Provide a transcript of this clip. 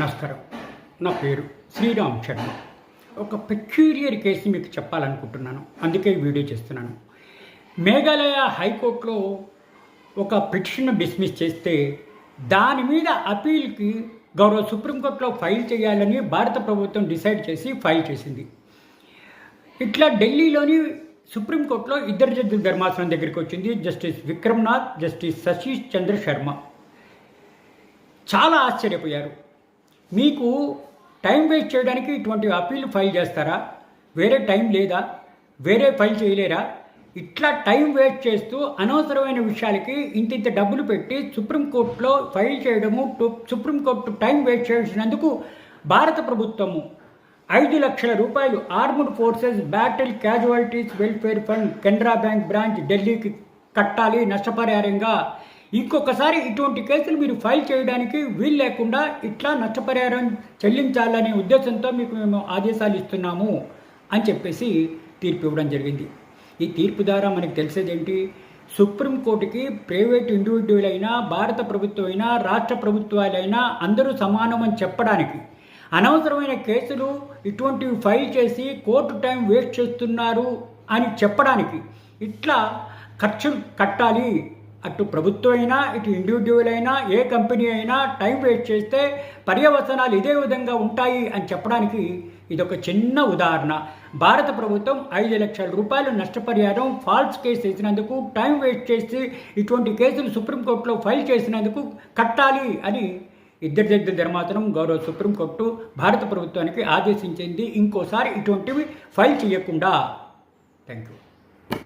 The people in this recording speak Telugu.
నమస్కారం. నా పేరు శ్రీరామ్ శర్మ. ఒక పెక్యూరియర్ కేసు మీకు చెప్పాలనుకుంటున్నాను. అందుకే వీడియో చేస్తున్నాను. మేఘాలయ హైకోర్టులో ఒక పిటిషన్ డిస్మిస్ చేస్తే దాని మీద అపీల్కి గౌరవ సుప్రీంకోర్టులో ఫైల్ చేయాలని భారత ప్రభుత్వం డిసైడ్ చేసి ఫైల్ చేసింది. ఇట్లా ఢిల్లీలోని సుప్రీంకోర్టులో ఇద్దరు జడ్జిల ధర్మాసనం దగ్గరికి వచ్చింది. జస్టిస్ విక్రమ్నాథ్ జస్టిస్ శశీష్ చంద్ర శర్మ. చాలా ఆశ్చర్యపోయారు. మీకు టైం వేస్ట్ చేయడానికి ఇటువంటి అప్పీల్ ఫైల్ చేస్తారా? వేరే టైం లేదా? వేరే ఫైల్ చేయలేరా? ఇట్లా టైం వేస్ట్ చేస్తూ అనవసరమైన విషయాలకి ఇంత ఇంత డబ్బులు పెట్టి సుప్రీంకోర్టులో ఫైల్ చేయడము సుప్రీంకోర్టు టైం వేస్ట్ చేసినందుకు భారత ప్రభుత్వము ఐదు లక్షల రూపాయలు armed forces battle casualties welfare fund Canara bank branch ఢిల్లీకి కట్టాలి నష్టపరిహారంగా ఇంకొకసారి ఇటువంటి కేసులు మీరు ఫైల్ చేయడానికి వీలు లేకుండా ఇట్లా నష్టపరిహారం చెల్లించాలనే ఉద్దేశంతో మీకు మేము ఆదేశాలు ఇస్తున్నాము అని చెప్పేసి తీర్పు ఇవ్వడం జరిగింది. ఈ తీర్పు ద్వారా మనకు తెలిసేదేంటి సుప్రీంకోర్టుకి ప్రైవేట్ ఇండివిజువల్ అయినా భారత ప్రభుత్వం అయినా రాష్ట్ర ప్రభుత్వాలైనా అందరూ సమానం అని చెప్పడానికి అనవసరమైన కేసులు ఇటువంటివి ఫైల్ చేసి కోర్టు టైం వేస్ట్ చేస్తున్నారు అని చెప్పడానికి ఇట్లా ఖర్చులు కట్టాలి. అటు ప్రభుత్వం అయినా ఇటు ఇండివిజువల్ అయినా ఏ కంపెనీ అయినా టైం వేస్ట్ చేస్తే పర్యవసనాలు ఇదే విధంగా ఉంటాయి అని చెప్పడానికి ఇదొక చిన్న ఉదాహరణ. భారత ప్రభుత్వం ఐదు లక్షల రూపాయలు నష్టపరిహారం ఫాల్స్ కేసు వేసినందుకు టైం వేస్ట్ చేసి ఇటువంటి కేసులు సుప్రీంకోర్టులో ఫైల్ చేసినందుకు కట్టాలి అని ఇద్దరి దగ్గర ధర్మాసనం గౌరవ సుప్రీంకోర్టు భారత ప్రభుత్వానికి ఆదేశించింది. ఇంకోసారి ఇటువంటివి ఫైల్ చేయకుండా. Thank you